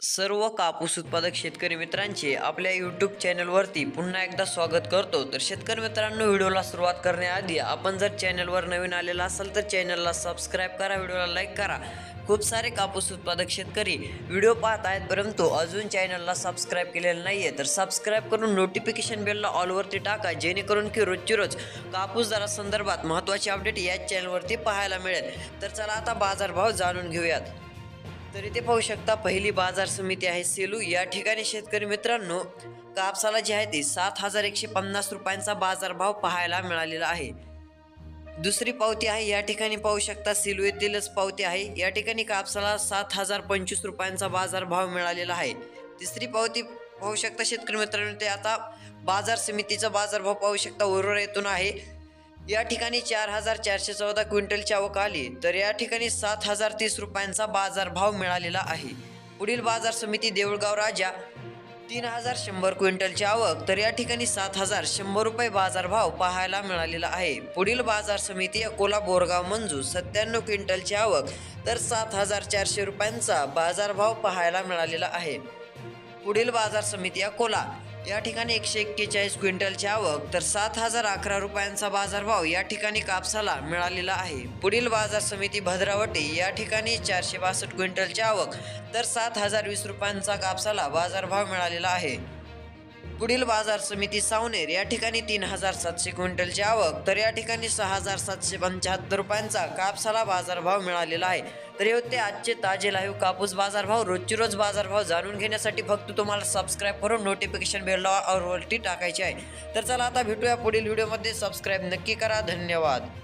सर्व कापूस उत्पादक शेतकरी मित्रांचे आपल्या यूट्यूब चॅनलवरती पुन्हा एकदा स्वागत करतो. तर शेतकरी मित्रांनो व्हिडिओला सुरुवात करण्याआधी आपण जर चॅनलवर नवीन आलेला असाल तर चॅनलला सबस्क्राईब करा व्हिडिओला लाईक करा. खूप सारे कापूस उत्पादक शेतकरी व्हिडिओ पाहत आहेत परंतु अजून चॅनलला सबस्क्राईब केलेलं नाही आहे तर सबस्क्राईब करून नोटिफिकेशन बेलला ऑलवरती टाका जेणेकरून की रोजची रोज कापूस दरासंदर्भात संदर्भात महत्त्वाची अपडेट याच चॅनलवरती पाहायला मिळेल. तर चला आता बाजारभाव जाणून घेऊयात. तर इथे पाहू शकता पहिली बाजार समिती आहे सेलू. या ठिकाणी शेतकरी मित्रांनो कापसाला जी आहे ती सात हजार एकशे पन्नास रुपयांचा बाजारभाव पाहायला मिळालेला आहे. दुसरी पावती आहे या ठिकाणी पाहू शकता सेलू येथीलच पावती आहे. या ठिकाणी कापसाला सात हजार पंचवीस रुपयांचा बाजारभाव मिळालेला आहे. तिसरी पावती पाहू शकता शेतकरी मित्रांनो ते आता बाजार समितीचा बाजारभाव पाहू शकता वरोरा येथून आहे. या ठिकाणी चार हजार चारशे चौदा क्विंटलची आवक आली तर या ठिकाणी सात हजार तीस रुपयांचा बाजारभाव मिळालेला आहे. पुढील बाजार समिती देऊळगाव राजा तीन हजार शंभर क्विंटलची आवक तर या ठिकाणी सात हजार शंभर रुपये बाजारभाव पाहायला मिळालेला आहे. पुढील बाजार समिती अकोला बोरगाव मंजू सत्त्याण्णव क्विंटलची आवक तर सात हजार चारशे रुपयांचा बाजारभाव पाहायला मिळालेला आहे. पुढील बाजार समिती अकोला या ठिकाणी एकशे एक्केचाळीस क्विंटलची आवक तर सात हजार अकरा रुपयांचा बाजारभाव या ठिकाणी कापसाला मिळालेला आहे. पुढील बाजार समिती भद्रावटी या ठिकाणी चारशे बासष्ट क्विंटलची आवक तर सात हजार वीस रुपयांचा कापसाला बाजारभाव मिळालेला आहे. पुढील बाजार समिती सावनेर या ठिकाणी तीन हजार सातशे क्विंटलची आवक तर या ठिकाणी सहा हजार सातशे पंच्याहत्तर रुपयांचा कापसाला बाजारभाव मिळालेला आहे. तर हे होते आजचे ताजे लाईव्ह कापूस बाजारभाव. रोजची रोज बाजारभाव जाणून घेण्यासाठी फक्त तुम्हाला सबस्क्राईब करून नोटिफिकेशन बेलला वरती टाकायची आहे. तर चला आता भेटूया पुढील व्हिडिओमध्ये सबस्क्राईब नक्की करा. धन्यवाद.